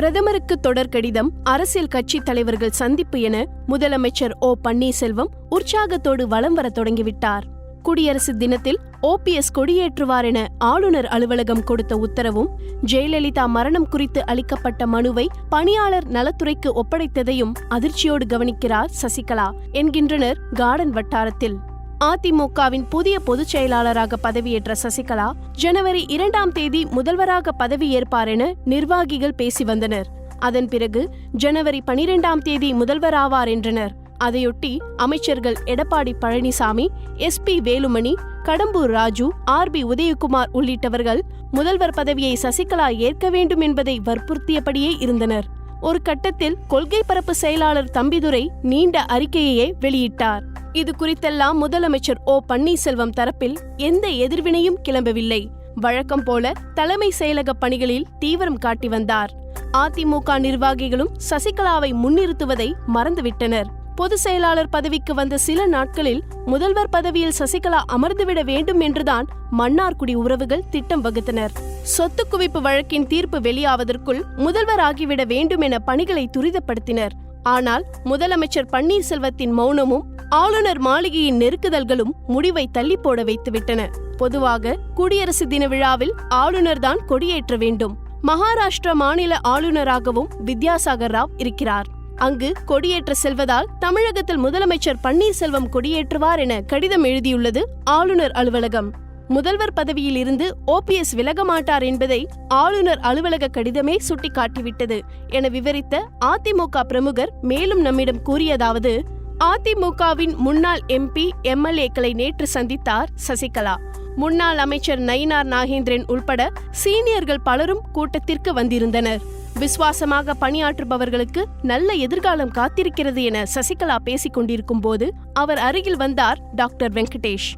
பிரதமருக்கு தொடர் கடிதம் அரசியல் கட்சி தலைவர்கள் சந்திப்பு என முதலமைச்சர் ஓ பன்னீர்செல்வம் உற்சாகத்தோடு வலம் வர தொடங்கிவிட்டார். குடியரசு தினத்தில் ஓபிஎஸ் கொடியேற்றுவார் என ஆளுநர் அலுவலகம் கொடுத்த உத்தரவும் ஜெயலலிதா மரணம் குறித்து அளிக்கப்பட்ட மனுவை பணியாளர் நலத்துறைக்கு ஒப்படைத்ததையும் அதிர்ச்சியோடு கவனிக்கிறார் சசிகலா என்கின்றனர் கார்டன் வட்டாரத்தில். அதிமுகவின் புதிய பொதுச் செயலாளராக பதவியேற்ற சசிகலா ஜனவரி இரண்டாம் தேதி முதல்வராக பதவியேற்பார் என நிர்வாகிகள் பேசி வந்தனர். அதன் பிறகு ஜனவரி பனிரெண்டாம் தேதி முதல்வராவார் என்றனர். அதையொட்டி அமைச்சர்கள் Edappadi Palaniswami S P Velumani Kadambur Raju R B Udhayakumar உள்ளிட்டவர்கள் முதல்வர் பதவியை சசிகலா ஏற்க வேண்டும் என்பதை வற்புறுத்தியபடியே இருந்தனர். ஒரு கட்டத்தில் கொள்கை பரப்பு செயலாளர் தம்பிதுரை நீண்ட அறிக்கையையே வெளியிட்டார். இது குறித்தெல்லாம் முதலமைச்சர் ஓ பன்னீர்செல்வம் தரப்பில் எந்த எதிர்வினையும் கிளம்பவில்லை. வழக்கம் போல தலைமை செயலக பணிகளில் தீவிரம் காட்டி வந்தார். அதிமுக நிர்வாகிகளும் சசிகலாவை முன்னிறுத்துவதை மறந்துவிட்டனர். பொது செயலாளர் பதவிக்கு வந்த சில நாட்களில் முதல்வர் பதவியில் சசிகலா அமர்ந்துவிட வேண்டும் என்றுதான் மன்னார்குடி உறவுகள் திட்டம் வகுத்தனர். சொத்து குவிப்பு வழக்கின் தீர்ப்பு வெளியாவதற்குள் முதல்வர் ஆகிவிட வேண்டும் என பணிகளை துரிதப்படுத்தினர். ஆனால் முதலமைச்சர் பன்னீர்செல்வத்தின் மௌனமும் ஆளுநர் மாளிகையின் நெருக்குதல்களும் முடிவை தள்ளி போட வைத்துவிட்டன. பொதுவாக குடியரசு தின விழாவில் ஆளுநர் தான் கொடியேற்ற வேண்டும். மகாராஷ்டிரா மாநில ஆளுநராகவும் வித்யாசாகர் ராவ் இருக்கிறார். அங்கு கொடியேற்ற செல்வதால் தமிழகத்தில் முதலமைச்சர் பன்னீர்செல்வம் கொடியேற்றுவார் என கடிதம் எழுதியுள்ளது ஆளுநர் அலுவலகம். முதல்வர் பதவியில் இருந்து ஓபிஎஸ் விலக மாட்டார் என்பதை ஆளுநர் அலுவலக கடிதமே சுட்டிக்காட்டிவிட்டது. என விவரித்த அதிமுக பிரமுகர் மேலும் நம்மிடம் கூறியதாவது அதிமுகவின் முன்னாள் எம்பி எம்எல்ஏக்களை நேற்று சந்தித்தார் சசிகலா. முன்னாள் அமைச்சர் நயினார் நாகேந்திரன் உள்பட சீனியர்கள் பலரும் கூட்டத்திற்கு வந்திருந்தனர். விசுவாசமாக பணியாற்றுபவர்களுக்கு நல்ல எதிர்காலம் காத்திருக்கிறது என சசிகலா பேசிக் கொண்டிருக்கும் போது அவர் அருகில் வந்தார் டாக்டர் வெங்கடேஷ்.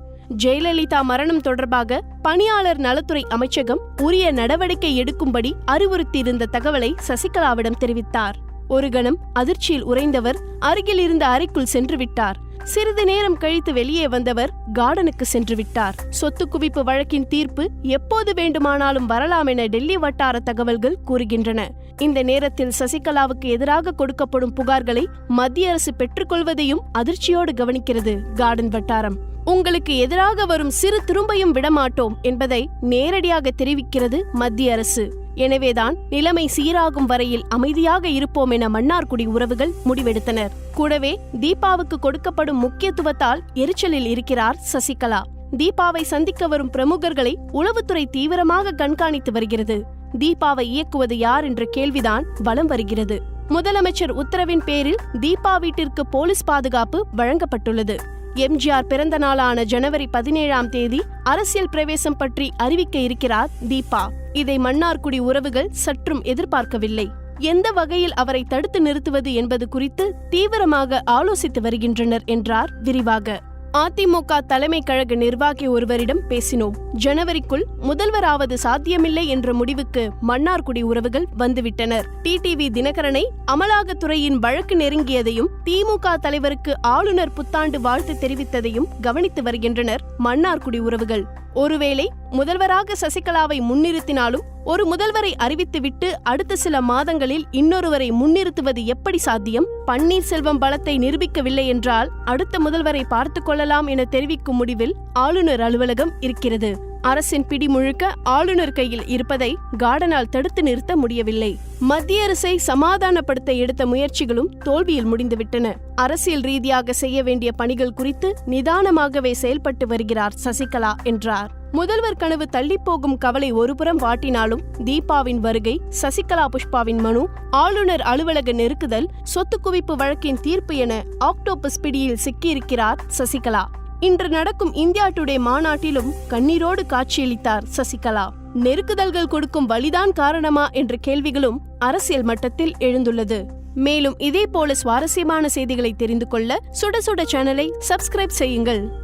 ஜெயலலிதா மரணம் தொடர்பாக பணியாளர் நலத்துறை அமைச்சகம் உரிய நடவடிக்கை எடுக்கும்படி அறிவுறுத்தியிருந்த தகவலை சசிகலாவிடம் தெரிவித்தார். ஒரு கணம் அதிர்ச்சியில் உறைந்தவர் அருகில் இருந்த அறைக்குள் சென்று விட்டார் சிறிது நேரம் கழித்து வெளியே வந்தவர் கார்டனுக்கு சென்று விட்டார் சொத்து குவிப்பு வழக்கின் தீர்ப்பு எப்போது வேண்டுமானாலும் வரலாம் என டெல்லி வட்டார தகவல்கள் கூறுகின்றன. இந்த நேரத்தில் சசிகலாவுக்கு எதிராக கொடுக்கப்படும் புகார்களை மத்திய அரசு பெற்றுக்கொள்வதையும் அதிர்ச்சியோடு கவனிக்கிறது கார்டன் வட்டாரம். உங்களுக்கு எதிராக வரும் சிறு திரும்பையும் விடமாட்டோம் என்பதை நேரடியாக தெரிவிக்கிறது மத்திய அரசு. எனவேதான் நிலைமை சீராகும் வரையில் அமைதியாக இருப்போம் என மன்னார்குடி உறவுகள் முடிவெடுத்தனர். கூடவே தீபாவுக்கு கொடுக்கப்படும் முக்கியத்துவத்தால் எரிச்சலில் இருக்கிறார் சசிகலா. தீபாவை சந்திக்க வரும் பிரமுகர்களை உளவுத்துறை தீவிரமாக கண்காணித்து வருகிறது. தீபாவை இயக்குவது யார் என்ற கேள்விதான் வலம் வருகிறது. முதலமைச்சர் உத்தரவின் பேரில் தீபா வீட்டிற்கு போலீஸ் பாதுகாப்பு வழங்கப்பட்டுள்ளது. எம்ஜிஆர் பிறந்த நாளான ஜனவரி பதினேழாம் தேதி அரசியல் பிரவேசம் பற்றி அறிவிக்க இருக்கிறார் தீபா. இதை மன்னார்குடி உறவுகள் சற்றும் எதிர்பார்க்கவில்லை. எந்த வகையில் அவரை தடுத்து நிறுத்துவது என்பது குறித்து தீவிரமாக ஆலோசித்து வருகின்றனர் என்றார் விரிவாக. அதிமுக தலைமை கழக நிர்வாகி ஒருவரிடம் பேசினோம். ஜனவரிக்குள் முதல்வராவது சாத்தியமில்லை என்ற முடிவுக்கு மன்னார்குடி உறவுகள் வந்துவிட்டனர். டிடிவி தினகரனை அமலாக்கத்துறையின் வழக்கு நெருங்கியதையும் திமுக தலைவருக்கு ஆளுநர் புத்தாண்டு வாழ்த்து தெரிவித்ததையும் கவனித்து வருகின்றனர் மன்னார்குடி உறவுகள். ஒருவேளை முதல்வராக சசிகலாவை முன்னிறுத்தினாலும் ஒரு முதல்வரை அறிவித்துவிட்டு அடுத்த சில மாதங்களில் இன்னொருவரை முன்னிறுத்துவது எப்படி சாத்தியம்? பன்னீர்செல்வம் பலத்தை நிரூபிக்கவில்லை என்றால் அடுத்த முதல்வரை பார்த்துக் கொள்ளலாம் என தெரிவிக்கும் முடிவில் ஆளுநர் அலுவலகம் இருக்கிறது. அரசின் பிடி முழுக்க ஆளுநர் கையில் இருப்பதை கார்டனால் தடுத்து நிறுத்த முடியவில்லை. மத்திய அரசை சமாதானப்படுத்த எடுத்த முயற்சிகளும் தோல்வியில் முடிந்துவிட்டன. அரசியல் ரீதியாக செய்ய வேண்டிய பணிகள் குறித்து நிதானமாகவே செயல்பட்டு வருகிறார் சசிகலா என்றார். முதல்வர் கனவு தள்ளிப்போகும் கவலை ஒருபுறம் வாட்டினாலும் தீபாவின் வருகை சசிகலா புஷ்பாவின் மனு ஆளுநர் அலுவலக நெருக்குதல் சொத்து குவிப்பு வழக்கின் தீர்ப்பு என ஆக்டோபஸ் பிடியில் சிக்கியிருக்கிறார் சசிகலா. இன்று நடக்கும் இந்தியா டுடே மாநாட்டிலும் கண்ணீரோடு காட்சியளித்தார் சசிகலா. நெருக்குதல்கள் கொடுக்கும் வலிதான் காரணமா என்ற கேள்விகளும் அரசியல் மட்டத்தில் எழுந்துள்ளது. மேலும் இதே போல சுவாரஸ்யமான செய்திகளை தெரிந்து கொள்ள சுட சுட சேனலை சப்ஸ்கிரைப் செய்யுங்கள்.